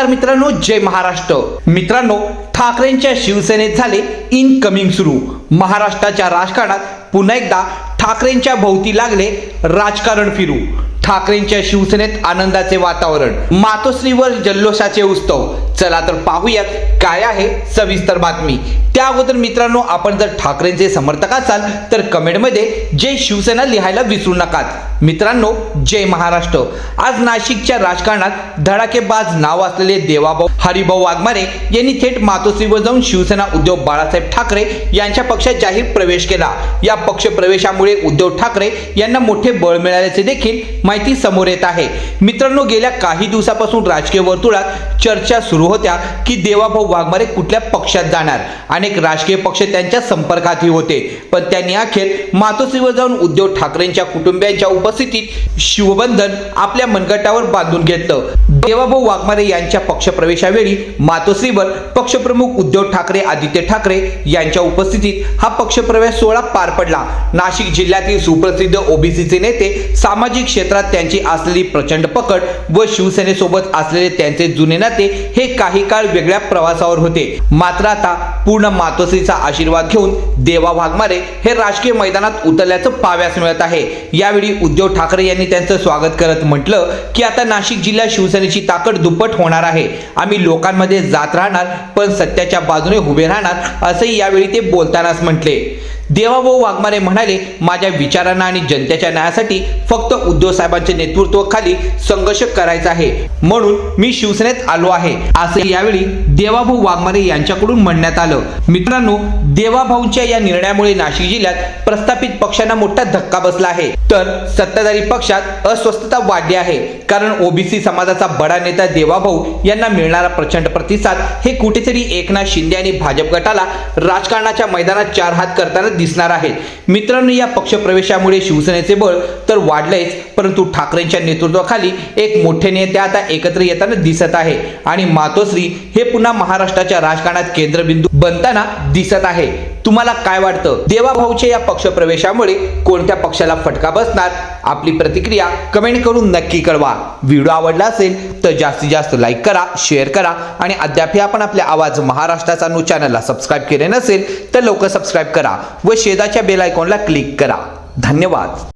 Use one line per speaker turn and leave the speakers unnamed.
नमस्कार मित्रांनो जय महाराष्ट्र. मित्रांनो ठाकरेंच्या शिवसेनेत झाले इनकमिंग सुरू. महाराष्ट्राच्या राजकारणात पुन्हा एकदा ठाकरेंच्या भोवती लागले राजकारण फिरू. ठाकरेंच्या शिवसेनेत आनंदाचे वातावरण मातोश्रीवर जल्लोषाचे उत्सव. चला तर पाहूयात काय आहे सविस्तर बातमी. त्या अगोदर मित्रांनो आपण जर ठाकरेंचे समर्थक असाल तर कमेंटमध्ये जय शिवसेना लिहायला विसरू नकात. मित्रांनो जय महाराष्ट्र. आज नाशिकच्या राजकारणात धडाकेबाज नाव असलेले देवाभाऊ हरिभाऊ वाघमारे यांनी थेट मातोश्रीवर जाऊन शिवसेना उद्धव बाळासाहेब ठाकरे यांच्या पक्षात जाहीर प्रवेश केला. या पक्ष प्रवेशामुळे उद्धव ठाकरे यांना मोठे बळ मिळाल्याचे देखील माहिती माहिती समोर येत आहे. मित्रांनो गेल्या काही दिवसापासून राजकीय वर्तुळात चर्चा सुरू होत्या की देवाभाऊ वाघमारे कुठल्या पक्षात जाणार? अनेक राजकीय पक्ष त्यांच्या संपर्कातही होते. पण त्यांनी अखेर मातोश्रीवर जाऊन उद्धव ठाकरेंच्या कुटुंबियांच्या उपस्थितीत शिवबंधन आपल्या मनगटावर बांधून घेतलं. देवाभाऊ वाघमारे यांच्या पक्षप्रवेशावेळी मातोश्रीवर पक्षप्रमुख उद्धव ठाकरे आदित्य ठाकरे यांच्या उपस्थितीत हा पक्षप्रवेश सोहळा पार पडला. नाशिक जिल्ह्यातील सुप्रसिद्ध ओबीसीचे नेते सामाजिक क्षेत्रात त्यांची असलेली प्रचंड पकड व शिवसेनेसोबत असलेले त्यांचे जुने नाते हे काही काळ वेगळ्या प्रवासावर होते. मात्र आता पूर्ण मातोश्रीचा आशीर्वाद घेऊन देवा वाघमारे हे राजकीय मैदानात उतरल्याचं पाव्यास मिळत आहे. यावेळी उद्धव ठाकरे यांनी त्यांचं स्वागत करत म्हटलं की आता नाशिक जिल्ह्यात शिवसेनेची ताकद दुप्पट होणार आहे. आम्ही लोकांमध्ये जात राहणार पण सत्याच्या बाजूने उभे राहणार असंही यावेळी ते बोलतानाच म्हटले. देवाभाऊ वाघमारे म्हणाले माझ्या विचारांना आणि जनतेच्या न्यायासाठी फक्त उद्धव साहेबांच्या नेतृत्वाखाली संघर्ष करायचा आहे. म्हणून मी शिवसेनेत आलो आहे. असे यावेळी देवाभाऊ वाघमारे यांच्याकडून म्हणण्यात आलं. मित्रांनो देवाभाऊंच्या या निर्णयामुळे नाशिक जिल्ह्यात प्रस्थापित पक्षांना मोठा धक्का बसला आहे. तर सत्ताधारी पक्षात अस्वस्थता वाढली आहे. कारण ओबीसी समाजाचा बडा नेता देवाभाऊ यांना मिळणारा प्रचंड प्रतिसाद हे कुठेतरी एकनाथ शिंदे आणि भाजप गटाला राजकारणाच्या मैदानात चार हात करताना दिसणार आहेत. मित्रांनो या पक्षप्रवेशामुळे शिवसेनेचे बळ तर वाढलेच परंतु ठाकरेंच्या नेतृत्वाखाली एक मोठे नेते आता एकत्र येताना दिसत आहे. आणि मातोश्री हे पुन्हा महाराष्ट्राच्या राजकारणात केंद्रबिंदू बनताना दिसत आहे. तुम्हाला काय वाटतं? देवाभाऊच्या या पक्षप्रवेशामुळे कोणत्या पक्षाला फटका बसणार? आपली प्रतिक्रिया कमेंट करून नक्की कळवा. व्हिडिओ आवडला असेल तर जास्तीत जास्त लाईक करा शेअर करा आणि अद्याप आपण आपल्या आवाज महाराष्ट्राचा न्यूज चॅनलला सबस्क्राईब केले नसेल तर लवकर सबस्क्राईब करा व शेजाच्या बेल आयकॉनला क्लिक करा. धन्यवाद.